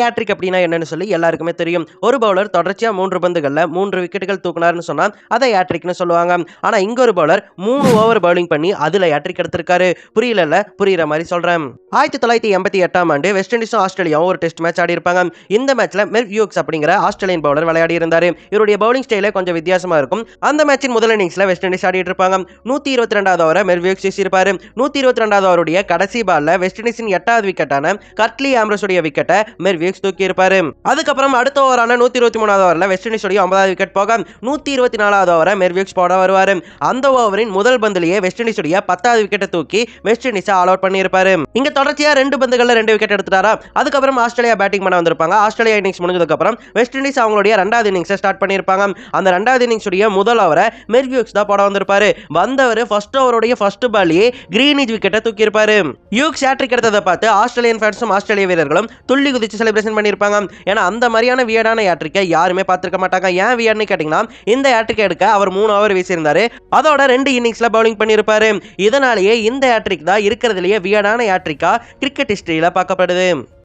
Hat-trick அப்படின்னா என்னன்னு சொல்லி எல்லாருக்குமே தெரியும். ஒரு பவுலர் தொடர்ச்சியாக மூன்று பந்துகளில் மூன்று விக்கெட்டுகள் தூக்குனாருன்னு சொன்னா அதை ஹேட்ரிக்னு சொல்லுவாங்க. ஆனா இங்க ஒரு பவுலர் மூணு ஓவர் பவுலிங் பண்ணி அதுல ஹேட்ரிக் எடுத்திருக்காரு. புரியல புரியுற மாதிரி சொல்றேன். ஆயிரத்தி தொள்ளாயிரத்தி எண்பத்தி எட்டாம் ஆண்டு வெஸ்ட் இண்டீஸும் ஆஸ்திரேலியாவும் ஒரு டெஸ்ட் மேட்ச் ஆடி இருப்பாங்க. இந்த மேட்ச்ல மெர் வியூக்ஸ் அப்படிங்கிற ஆஸ்திரேலியன் பவுலர் விளையாடி இருந்தார். இவருடைய பவுலிங் ஸ்டைலே கொஞ்சம் வித்தியாசமா இருக்கும். அந்த மேட்சின் முதல் இன்னிங்ஸ்ல வெஸ்ட் இண்டீஸ் ஆடிட்டு இருப்பாங்க. நூத்தி இருபத்தி ரெண்டாவது ஓவரை மெர் வியூக்ஸ் வீசியிருப்பாரு. நூத்தி இருபத்தி ரெண்டாவது அவருடைய கடைசி பால்ல வெஸ்ட் இண்டீஸின் எட்டாவது விக்கெட்டான கட்லி ஆம்ரஸுடைய விக்கெட்டை மெர் விக்ஸ் தூக்கி இருப்பாரு. அதுக்கப்புறம் அடுத்த ஓவரான நூத்தி இருபத்தி மூணாவது ஓவரில் வெஸ்ட் இண்டீஸுடைய ஒன்பதாவது விக்கெட் போக நூத்தி இருபத்தி நாலாவது ஓவரை மெர் வியூக்ஸ் போட வருவார். அந்த ஓவரின் முதல் பந்திலேயே வெஸ்ட் இண்டீஸுடைய பத்தாவது விக்கெட்டை தூக்கி வெஸ்ட் இண்டீஸை ஆல் அவுட் பண்ணியிருப்பாரு. இங்க தொடர்ச்சியா ரெண்டு பந்துகள்ல ரெண்டு விக்கெட் எடுத்துட்டாரா? அதுக்கப்புறம் ஆஸ்திரேலியா பேட்டிங் பண்ண வந்திருப்பாங்க. ஆஸ்திரேலியா இன்னிங்ஸ் முடிஞ்சதுக்கு அப்புறம் வெஸ்ட் இண்டீஸ் அவங்களுடைய ரெண்டாவது இன்னிங்ஸை ஸ்டார்ட் பண்ணியிருப்பாங்க. அந்த ரெண்டாவது இன்னிங்ஸ் உடைய முதல் ஓவரை மெர்வியூக்ஸ் தான் போட வந்திருப்பாரு. வந்தவர் ஃபர்ஸ்ட் ஓவருடைய ஃபர்ஸ்ட் பாலியே கிரீனிஜ் விக்கெட்டை தூக்கியிருப்பாரு. யூக்ஸ் ஹேட்ரிக் எடுத்ததை பார்த்து ஆஸ்திரேலியன் ஃபேன்ஸும் ஆஸ்திரேலிய வீரர்களும் துள்ளி குதிச்சு செலிப்ரேஷன் பண்ணியிருப்பாங்க ஏன்னா அந்த மாதிரியான வியடான ஹேட்ரிக்கை யாருமே பார்த்துருக்க மாட்டாங்க. ஏன் வியர்னு கேட்டிங்கன்னா இந்த ஹேட்ரிக் எடுக்க அவர் மூணு ஓவர் வீசியிருந்தாரு. அதோட ரெண்டு இன்னிங்ஸ்ல பவுலிங் பண்ணியிருப்பாரு இதனாலேயே இந்த ஹேட்ரிக் தான் இருக்கிறதுலேயே வியடான ஹேட்ரிக்கா கிரிக்கெட் ஹிஸ்டரியில் பார்க்கப்படுது.